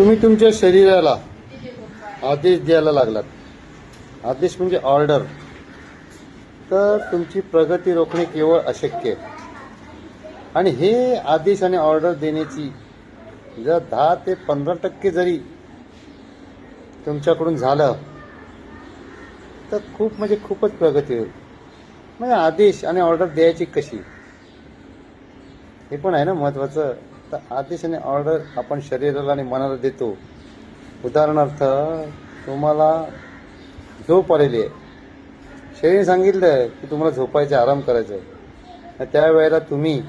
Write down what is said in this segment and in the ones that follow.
तुम्ही तुमच्या शरीराला आदेश द्यायला लागलात. आदेश म्हणजे ऑर्डर तर तुमची प्रगती रोखणे केवळ अशक्य. आहे आणि हे आदेश आणि ऑर्डर देण्याची जर दहा ते पंधरा टक्के जरी तुमच्याकडून झालं तर खूप म्हणजे खूपच प्रगती होईल. म्हणजे आदेश आणि ऑर्डर द्यायची कशी? हे पण आहे ना महत्वाचं. तर आदेश आणि ऑर्डर आपण शरीराला आणि मनाला देतो. उदाहरणार्थ तुम्हाला झोप आलेली आहे. शरीर सांगितलं आहे की तुम्हाला झोपायचं आराम करायचं आहे. त्यावेळेला तुम्ही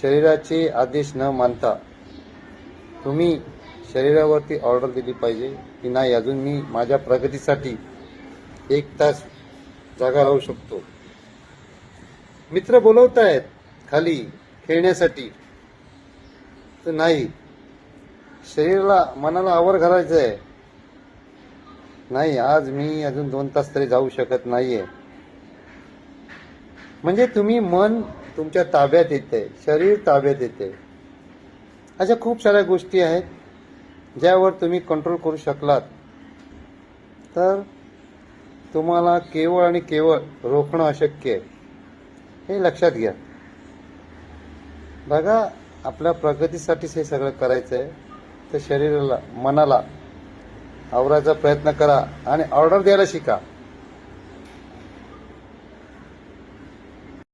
शरीराचे आदेश न मानता तुम्ही शरीरावरती ऑर्डर दिली पाहिजे की नाही अजून मी माझ्या प्रगतीसाठी एक तास जागा राहू शकतो. मित्र बोलवत आहेत खाली खेळण्यासाठी. ते नाही. शरीराला मनाला आवर घालायचं आहे नाही आज मी अजून दोन तास तरी जाऊ शकत नाहीये. म्हणजे तुम्ही मन तुमच्या ताब्यात येते शरीर ताब्यात येते अशा खूप साऱ्या गोष्टी आहेत ज्यावर तुम्ही कंट्रोल करू शकलात. तर तुम्हाला केवळ आणि केवळ रोखणं अशक्य आहे. हे लक्षात घ्या. बघा आपल्या प्रगतीसाठीच हे सगळं करायचं आहे तर शरीराला मनाला आवरायचा प्रयत्न करा आणि ऑर्डर द्यायला शिका.